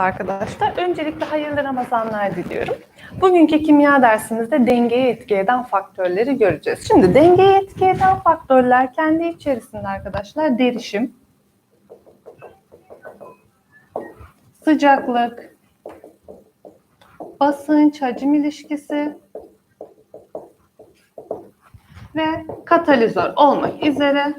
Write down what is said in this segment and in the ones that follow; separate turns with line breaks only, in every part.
Merhaba arkadaşlar. Öncelikle hayırlı Ramazanlar diliyorum. Bugünkü kimya dersimizde dengeye etki eden faktörleri göreceğiz. Şimdi dengeye etki eden faktörler kendi içerisinde arkadaşlar derişim, sıcaklık, basınç, hacim ilişkisi ve katalizör olmak üzere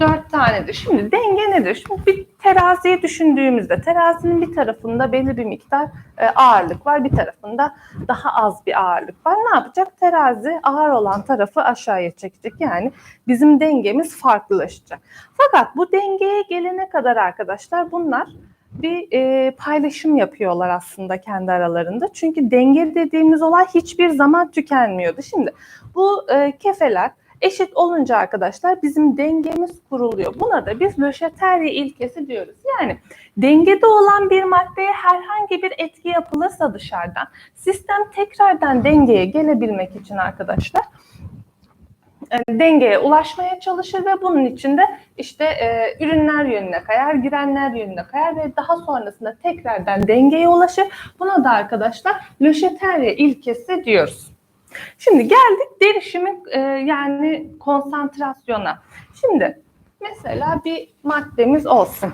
dört tanedir. Şimdi denge nedir? Şimdi bir teraziyi düşündüğümüzde terazinin bir tarafında belli bir miktar e, ağırlık var, bir tarafında daha az bir ağırlık var. Ne yapacak? Terazi ağır olan tarafı aşağıya çekecek. Yani bizim dengemiz farklılaşacak. Fakat bu dengeye gelene kadar arkadaşlar bunlar bir e, paylaşım yapıyorlar aslında kendi aralarında. Çünkü denge dediğimiz olay hiçbir zaman tükenmiyordu. Şimdi bu e, kefeler eşit olunca arkadaşlar bizim dengemiz kuruluyor. Buna da biz Löşeterye ilkesi diyoruz. Yani dengede olan bir maddeye herhangi bir etki yapılırsa dışarıdan sistem tekrardan dengeye gelebilmek için arkadaşlar e, dengeye ulaşmaya çalışır ve bunun için de işte e, ürünler yönüne kayar, girenler yönüne kayar ve daha sonrasında tekrardan dengeye ulaşır. Buna da arkadaşlar Löşeterye ilkesi diyoruz. Şimdi geldik derişimi e, yani konsantrasyona. Şimdi mesela bir maddemiz olsun.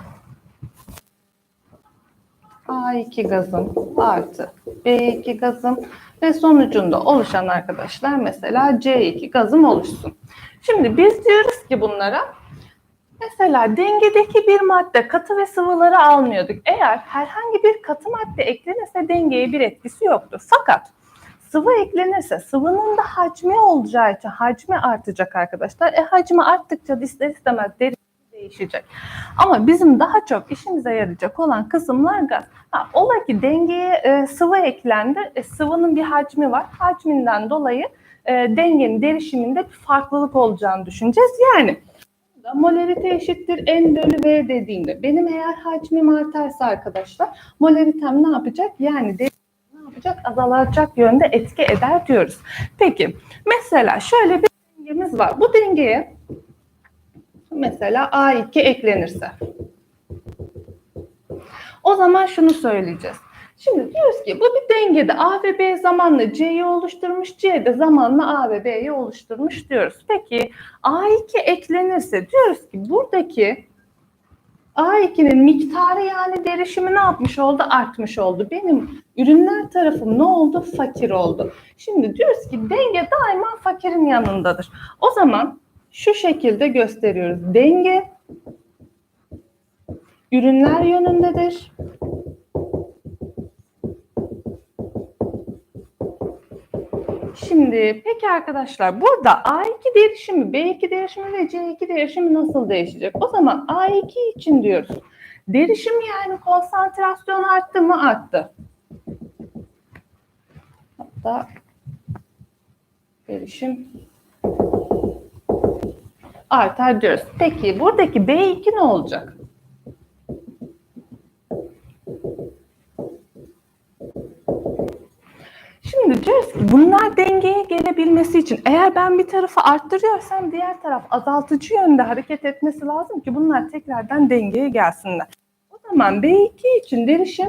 A2 gazım artı B2 gazım ve sonucunda oluşan arkadaşlar mesela C2 gazım oluşsun. Şimdi biz diyoruz ki bunlara mesela dengedeki bir madde katı ve sıvıları almıyorduk. Eğer herhangi bir katı madde eklenirse dengeye bir etkisi yoktur. Fakat sıvı eklenirse sıvının da hacmi olacağı için hacmi artacak arkadaşlar. E hacmi arttıkça ister istemez deri değişecek. Ama bizim daha çok işimize yarayacak olan kısımlar gaz. Ha, ola ki dengeye e, sıvı eklendi. E, sıvının bir hacmi var. Hacminden dolayı e, dengenin derişiminde bir farklılık olacağını düşüneceğiz. Yani molarite eşittir n bölü v dediğimde benim eğer hacmim artarsa arkadaşlar molaritem ne yapacak? Yani yapacak? Azalacak yönde etki eder diyoruz. Peki mesela şöyle bir dengemiz var. Bu dengeye mesela A2 eklenirse o zaman şunu söyleyeceğiz. Şimdi diyoruz ki bu bir dengede A ve B zamanla C'yi oluşturmuş, C de zamanla A ve B'yi oluşturmuş diyoruz. Peki A2 eklenirse diyoruz ki buradaki A2'nin miktarı yani derişimi ne yapmış oldu? Artmış oldu. Benim ürünler tarafım ne oldu? Fakir oldu. Şimdi diyoruz ki denge daima fakirin yanındadır. O zaman şu şekilde gösteriyoruz. Denge ürünler yönündedir. Şimdi peki arkadaşlar burada A2 derişimi, B2 derişimi ve C2 derişimi nasıl değişecek? O zaman A2 için diyoruz. Derişim yani konsantrasyon arttı mı? Arttı. Hatta derişim artar diyoruz. Peki buradaki B2 ne olacak? Şimdi diyoruz ki bunlar dengeye gelebilmesi için eğer ben bir tarafı arttırıyorsam diğer taraf azaltıcı yönde hareket etmesi lazım ki bunlar tekrardan dengeye gelsinler. O zaman B2 için derişim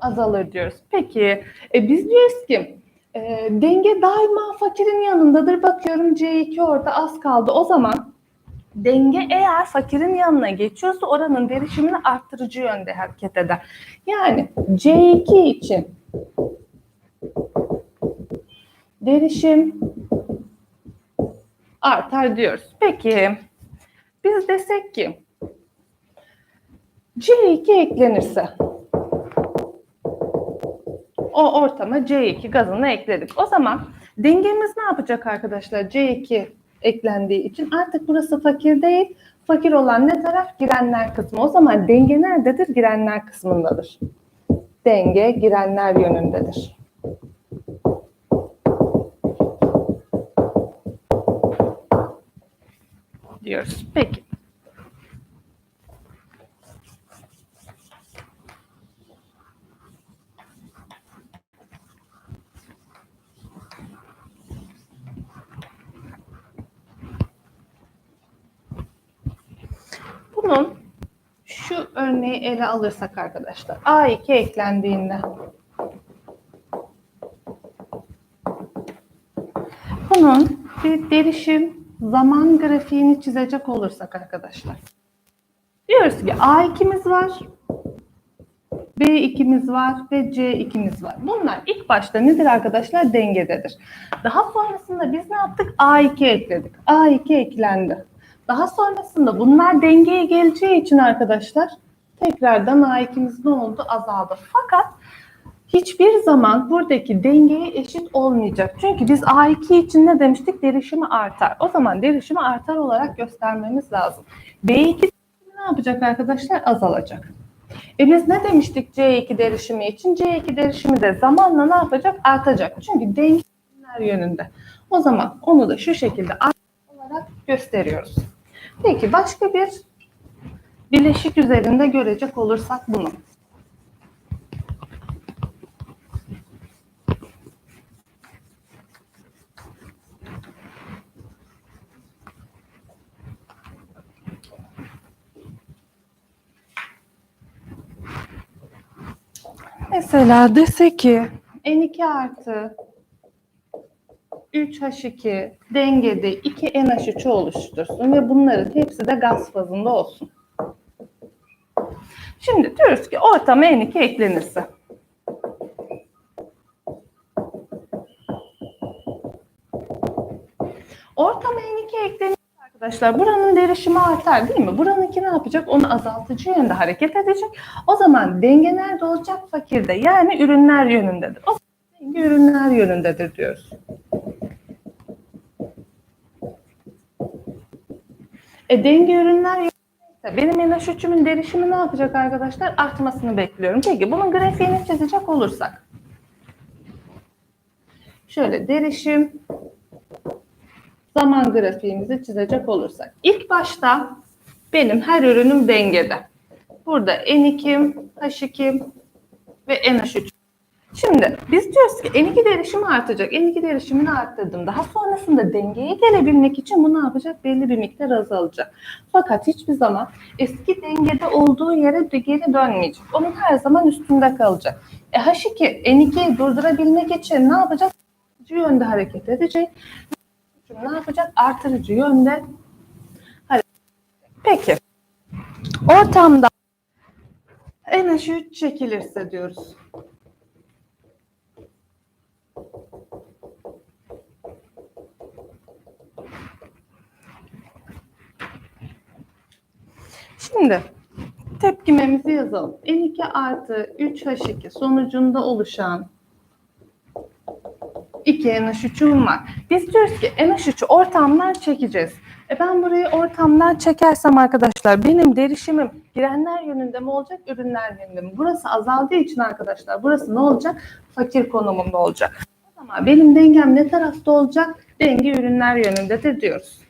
azalır diyoruz. Peki e, biz diyoruz ki e, denge daima fakirin yanındadır. Bakıyorum C2 orada az kaldı. O zaman denge eğer fakirin yanına geçiyorsa oranın derişimini arttırıcı yönde hareket eder. Yani C2 için derişim artar diyoruz. Peki biz desek ki C2 eklenirse o ortama C2 gazını ekledik. O zaman dengemiz ne yapacak arkadaşlar? C2 eklendiği için artık burası fakir değil. Fakir olan ne taraf? Girenler kısmı. O zaman denge nerededir? Girenler kısmındadır. Denge girenler yönündedir. Diyoruz. Peki. Bunun şu örneği ele alırsak arkadaşlar. A2 eklendiğinde bunun bir derişim zaman grafiğini çizecek olursak arkadaşlar. Diyoruz ki A2'miz var. B2'miz var ve C2'miz var. Bunlar ilk başta nedir arkadaşlar? Dengededir. Daha sonrasında biz ne yaptık? A2 ekledik. A2 eklendi. Daha sonrasında bunlar dengeye geleceği için arkadaşlar tekrardan A2'miz ne oldu? Azaldı. Fakat hiçbir zaman buradaki dengeye eşit olmayacak. Çünkü biz A2 için ne demiştik? Derişimi artar. O zaman derişimi artar olarak göstermemiz lazım. B2 ne yapacak arkadaşlar? Azalacak. E biz ne demiştik C2 derişimi için? C2 derişimi de zamanla ne yapacak? Artacak. Çünkü dengeler yönünde. O zaman onu da şu şekilde olarak gösteriyoruz. Peki başka bir bileşik üzerinde görecek olursak bunu. Mesela dese ki N2 artı 3H2 dengede 2 NH3'ü oluştursun ve bunların hepsi de gaz fazında olsun. Şimdi diyoruz ki ortama N2 eklenirse. Ortama N2 eklenirse arkadaşlar buranın derişimi artar değil mi? Buranınki ne yapacak? Onu azaltıcı yönde hareket edecek. O zaman denge nerede olacak? Fakirde. Yani ürünler yönündedir. O denge ürünler yönündedir diyoruz. E, denge ürünler benim NH3'ümün derişimi ne yapacak arkadaşlar? Artmasını bekliyorum. Peki bunun grafiğini çizecek olursak. Şöyle derişim zaman grafiğimizi çizecek olursak. İlk başta benim her ürünüm dengede. Burada N2, H2 ve NH3. Şimdi biz diyoruz ki N2 derişimi artacak. N2 derişimini arttırdım. Daha sonrasında dengeye gelebilmek için bu ne yapacak? Belli bir miktar azalacak. Fakat hiçbir zaman eski dengede olduğu yere de geri dönmeyecek. Onun her zaman üstünde kalacak. E H2, N2'yi durdurabilmek için ne yapacak? Yönde hareket edecek. Ne yapacak? Artırıcı yönde Peki. Ortamda NH3 çekilirse diyoruz. Şimdi tepkimemizi yazalım. N2 artı 3H2 sonucunda oluşan 2 NH3'üm var. Biz diyoruz ki NH3'ü ortamdan çekeceğiz. E ben burayı ortamdan çekersem arkadaşlar benim derişimim girenler yönünde mi olacak, ürünler yönünde mi? Burası azaldığı için arkadaşlar burası ne olacak? Fakir konumunda olacak. O zaman benim dengem ne tarafta olacak? Denge ürünler yönündedir diyoruz.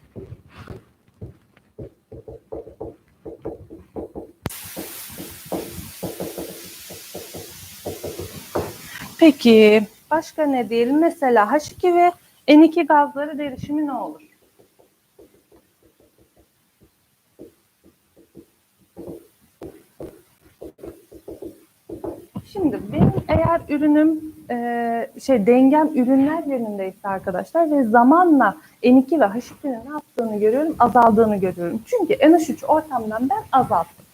Peki başka ne diyelim? Mesela H2 ve N2 gazları derişimi ne olur? Şimdi benim eğer ürünüm e, şey dengem ürünler yönündeyse arkadaşlar ve zamanla N2 ve H2'nin ne yaptığını görüyorum, azaldığını görüyorum. Çünkü NH3 ortamdan ben azalttım.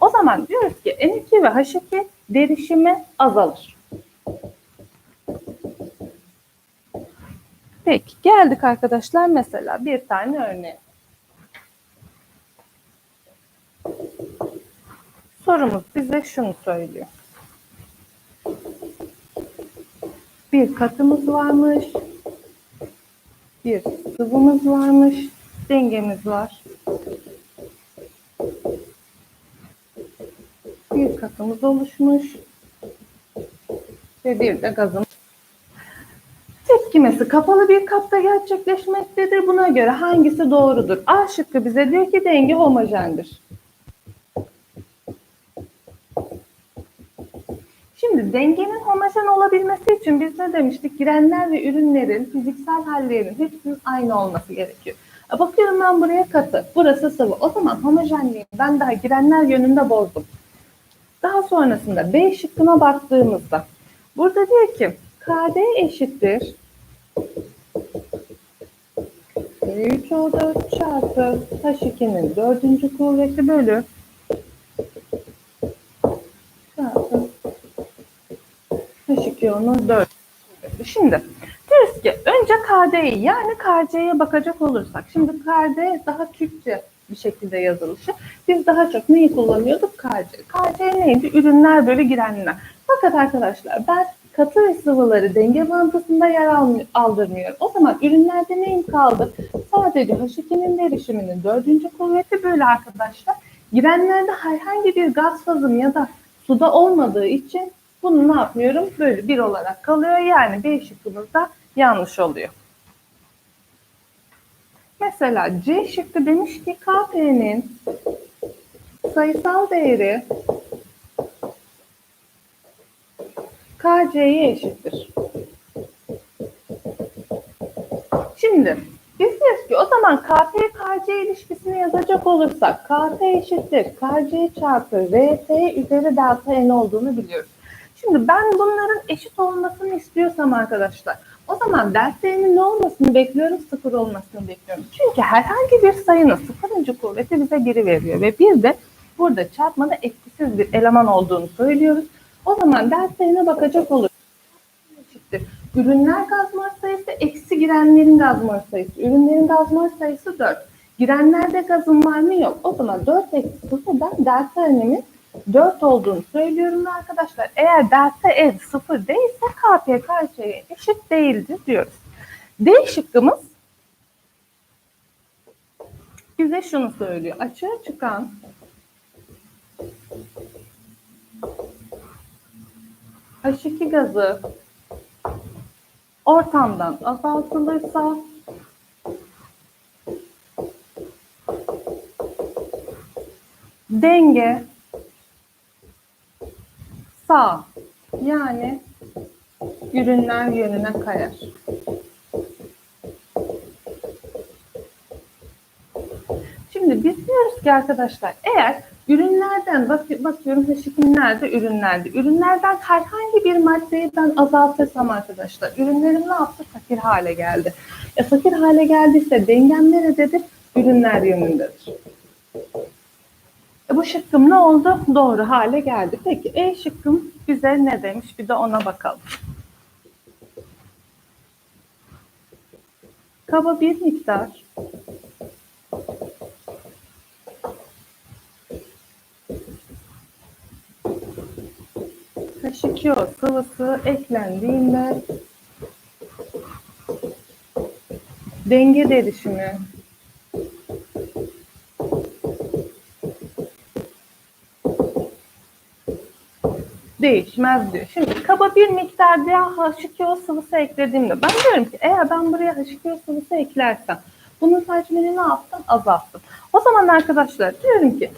O zaman diyoruz ki N2 ve H2 derişimi azalır. Peki geldik arkadaşlar mesela bir tane örneğe. Sorumuz bize şunu söylüyor. Bir katımız varmış. Bir sıvımız varmış. Dengemiz var. Bir katımız oluşmuş. Ve bir de gazımız tepkimesi kapalı bir kapta gerçekleşmektedir. Buna göre hangisi doğrudur? A şıkkı bize diyor ki denge homojendir. Şimdi dengenin homojen olabilmesi için biz ne demiştik? Girenler ve ürünlerin fiziksel hallerinin hepsinin aynı olması gerekiyor. E, Bakıyorum ben buraya katı, burası sıvı. O zaman homojenliği ben daha girenler yönünde bozdum. Daha sonrasında B şıkkına baktığımızda burada diyor ki KD eşittir 3O4 çarpı H2'nin dördüncü kuvveti bölü çarpı H2O'nun dört kuvveti. Şimdi diyoruz ki önce KD'yi yani KC'ye bakacak olursak. Şimdi KD daha Türkçe bir şekilde yazılışı. Biz daha çok neyi kullanıyorduk? KC. KC neydi? Ürünler bölü girenler. Fakat arkadaşlar ben katı ve sıvıları denge mantısında yer aldırmıyorum. O zaman ürünlerde neyim kaldı? Sadece H2'nin derişiminin dördüncü kuvveti bölü arkadaşlar. Girenlerde herhangi bir gaz fazım ya da suda olmadığı için bunu ne yapmıyorum? Bölü bir olarak kalıyor. Yani B şıkkımız da yanlış oluyor. Mesela C şıkkı demiş ki KP'nin sayısal değeri KC'ye eşittir. Şimdi biz diyoruz ki o zaman KP KC ilişkisini yazacak olursak KP eşittir KC çarpı RT üzeri delta N olduğunu biliyoruz. Şimdi ben bunların eşit olmasını istiyorsam arkadaşlar o zaman delta N'in ne olmasını bekliyorum? Sıfır olmasını bekliyorum. Çünkü herhangi bir sayının sıfırıncı kuvveti bize geri veriyor ve bir de burada çarpmada etkisiz bir eleman olduğunu söylüyoruz. O zaman delta N'e bakacak eşittir. Ürünler gaz mol sayısı eksi girenlerin gaz mol sayısı. Ürünlerin gaz mol sayısı 4. Girenlerde gazın var mı? Yok. O zaman 4 eksi 0'dan delta N'nin 4 olduğunu söylüyorum arkadaşlar. Eğer delta N 0 değilse KP KC'ye eşit değildir diyoruz. D şıkkımız bize şunu söylüyor. Açığa çıkan H2 gazı ortamdan azaltılırsa denge sağ yani ürünler yönüne kayar. Şimdi biz diyoruz ki arkadaşlar eğer ürünlerden bak, bakıyorum H2 nerede? Ürünlerde. Ürünlerden herhangi bir maddeyi ben azaltırsam arkadaşlar ürünlerim ne yaptı? Fakir hale geldi. E, fakir hale geldiyse dengem nerededir? Ürünler yönündedir. E, bu şıkkım ne oldu? Doğru hale geldi. Peki E şıkkım bize ne demiş? Bir de ona bakalım. Kaba bir miktar H2O sıvısı eklendiğinde denge derişimi değişmez diyor. Şimdi kaba bir miktar daha H2O sıvısı eklediğimde ben diyorum ki eğer ben buraya H2O sıvısı eklersem bunun hacmini ne yaptım? Azalttım. O zaman arkadaşlar diyorum ki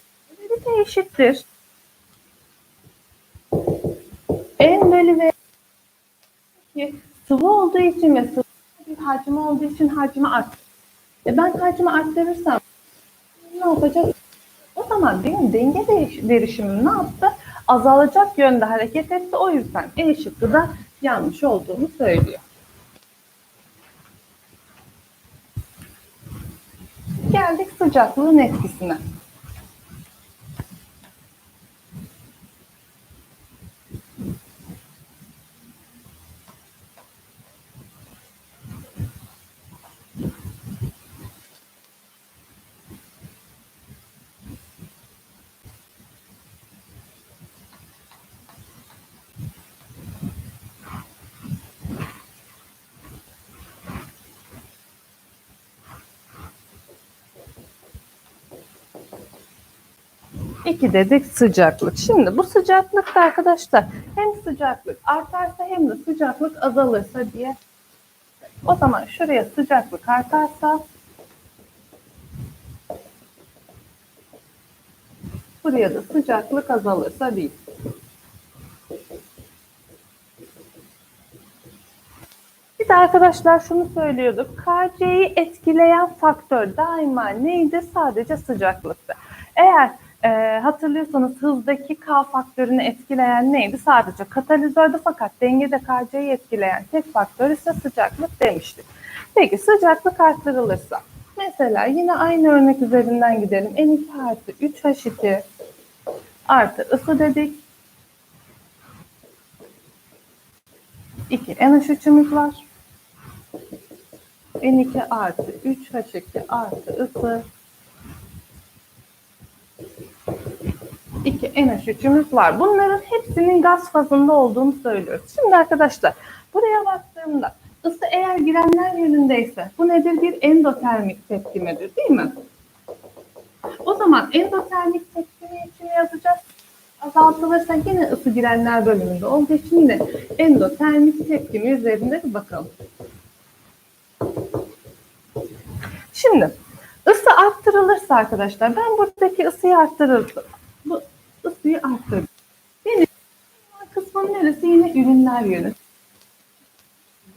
V eşittir en bölü ve sıvı olduğu için ve sıvı bir hacmi olduğu için hacmi art. E ben hacmi arttırırsam ne yapacak? O zaman benim denge derişimim ne yaptı? Azalacak yönde hareket etti. O yüzden E şıkkı da yanlış olduğunu söylüyor. Geldik sıcaklığın etkisine. İki dedik sıcaklık. Şimdi bu sıcaklıkta arkadaşlar hem sıcaklık artarsa hem de sıcaklık azalırsa diye. O zaman şuraya sıcaklık artarsa buraya da sıcaklık azalırsa değil. Bir de arkadaşlar şunu söylüyorduk. KC'yi etkileyen faktör daima neydi? Sadece sıcaklıktı. Eğer e, hatırlıyorsanız hızdaki K faktörünü etkileyen neydi? Sadece katalizördü fakat dengede KC'yi etkileyen tek faktör ise sıcaklık demiştik. Peki sıcaklık arttırılırsa mesela yine aynı örnek üzerinden gidelim. N2 artı 3H2 artı ısı dedik. 2 NH3'ümüz var. N2 artı 3H2 artı ısı 2 NH3'ümüz var. Bunların hepsinin gaz fazında olduğunu söylüyoruz. Şimdi arkadaşlar buraya baktığımda ısı eğer girenler yönündeyse bu nedir? Bir endotermik tepkimedir değil mi? O zaman endotermik tepkime için yazacağız. Azaltılırsa yine ısı girenler bölümünde olduğu için yine endotermik tepkime üzerinde bir bakalım. Şimdi ısı arttırılırsa arkadaşlar ben buradaki ısıyı arttırırdım. Bu ısıyı arttırdım. Benim kısmım neresi? Yine ürünler yönü.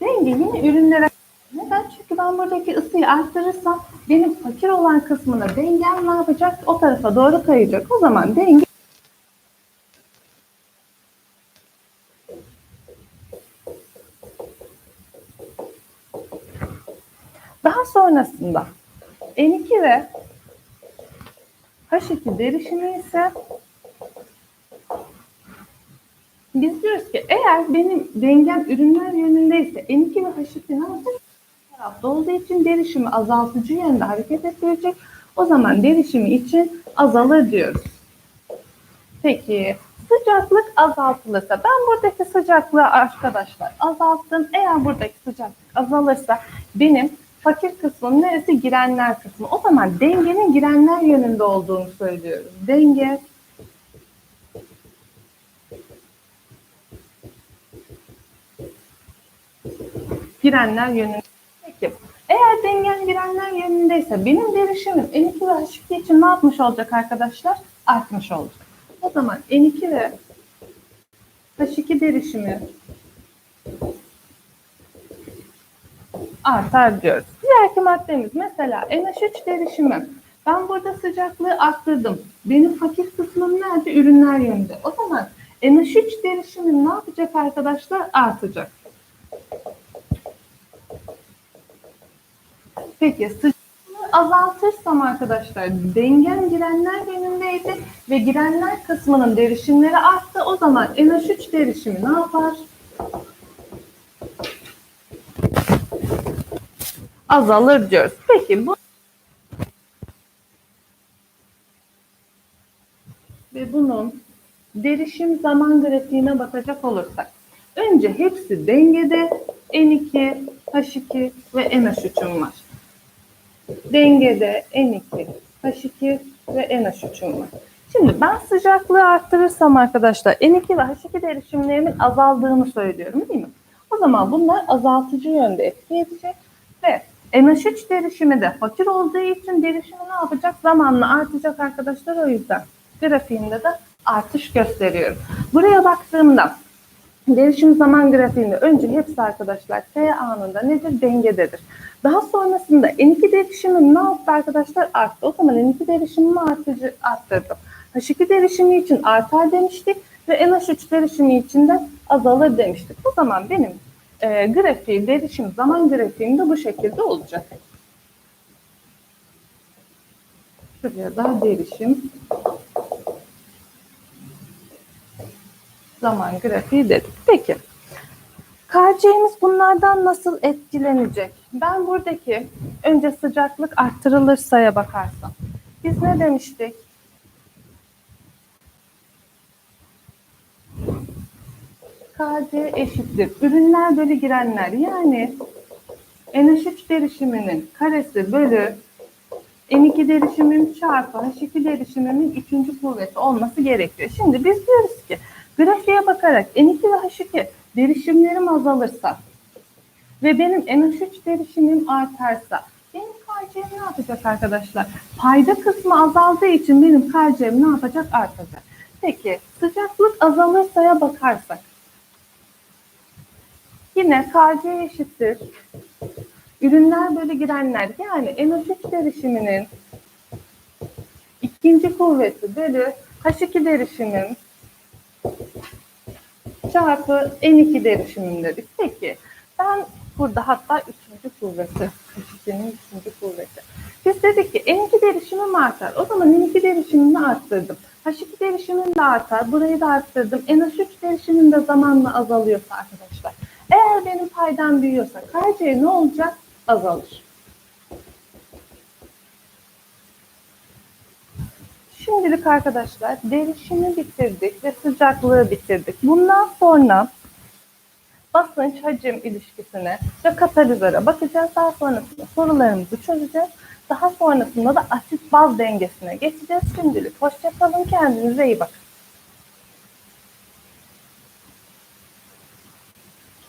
Denge yine ürünlere neden? Çünkü ben buradaki ısıyı arttırırsam benim fakir olan kısmına dengem ne yapacak? O tarafa doğru kayacak. O zaman denge Daha sonrasında N2 ve H2 derişimi ise biz diyoruz ki eğer benim dengem ürünler yönündeyse N2 ve H2 ne yapacak? tarafta olduğu için derişimi azaltıcı yönde hareket ettirecek. O zaman derişimi için azalır diyoruz. Peki sıcaklık azaltılırsa ben buradaki sıcaklığı arkadaşlar azalttım. Eğer buradaki sıcaklık azalırsa benim fakir kısmım neresi? Girenler kısmı. O zaman dengenin girenler yönünde olduğunu söylüyoruz. Denge girenler yönünde. Peki eğer dengen girenler yönündeyse benim derişimim N2 ve H2 için ne yapmış olacak arkadaşlar? Artmış olacak. O zaman N2 ve H2 derişimi artar diyoruz. Diğerki maddemiz mesela NH3 derişimi. Ben burada sıcaklığı arttırdım. Benim fakir kısmım nerede? Ürünler yönünde. O zaman NH3 derişimim ne yapacak arkadaşlar? Artacak. Peki sıcaklığı azaltırsam arkadaşlar dengem girenler yönündeydi ve girenler kısmının derişimleri arttı. O zaman NH3 derişimi ne yapar? Azalır diyoruz. Peki bu ve bunun derişim zaman grafiğine bakacak olursak önce hepsi dengede N2, H2 ve NH3'üm var. Dengede N2, H2 ve NH3'üm var. Şimdi ben sıcaklığı arttırırsam arkadaşlar N2 ve H2 derişimlerimin azaldığını söylüyorum değil mi? O zaman bunlar azaltıcı yönde etki edecek ve NH3 derişimi de fakir olduğu için derişimi ne yapacak? Zamanla artacak arkadaşlar o yüzden. Grafiğinde de artış gösteriyorum. Buraya baktığımda derişim zaman grafiğinde önce hepsi arkadaşlar T anında nedir? Dengededir. Daha sonrasında N2 derişimim ne yaptı arkadaşlar? Arttı. O zaman N2 derişimimi artıcı, arttırdım. H2 derişimi için artar demiştik ve NH3 derişimi için de azalır demiştik. O zaman benim e, grafiği, derişim zaman grafiğim de bu şekilde olacak. Şuraya da derişim zaman grafiği dedik. Peki. KC'miz bunlardan nasıl etkilenecek? Ben buradaki önce sıcaklık arttırılırsa'ya bakarsam. Biz ne demiştik? KC eşittir. Ürünler bölü girenler. Yani NH3 derişiminin karesi bölü N2 derişimim çarpı H2 derişimimin üçüncü kuvveti olması gerekiyor. Şimdi biz diyoruz ki grafiğe bakarak N2 ve H2 derişimlerim azalırsa ve benim NH3 derişimim artarsa benim KC'm ne yapacak arkadaşlar? Payda kısmı azaldığı için benim KC'm ne yapacak? Artacak. Peki sıcaklık azalırsa'ya bakarsak Yine KC eşittir. Ürünler böyle girenler yani NO3 derişiminin ikinci kuvveti bölü H2 derişimin çarpı N2 derişimim dedik. Peki ben burada hatta üçüncü kuvveti, H2'nin üçüncü kuvveti. Biz dedik ki N2 derişimim artar. O zaman N2 derişimimi arttırdım. H2 derişimim de artar. Burayı da arttırdım. NH3 derişimim de zamanla azalıyorsa arkadaşlar. Benim paydam büyüyorsa KC ne olacak? Azalır. Şimdilik arkadaşlar derişimi bitirdik ve sıcaklığı bitirdik. Bundan sonra basınç hacim ilişkisine ve katalizöre bakacağız. Daha sonrasında sorularımızı çözeceğiz. Daha sonrasında da asit baz dengesine geçeceğiz. Şimdilik hoşçakalın. Kendinize iyi bakın.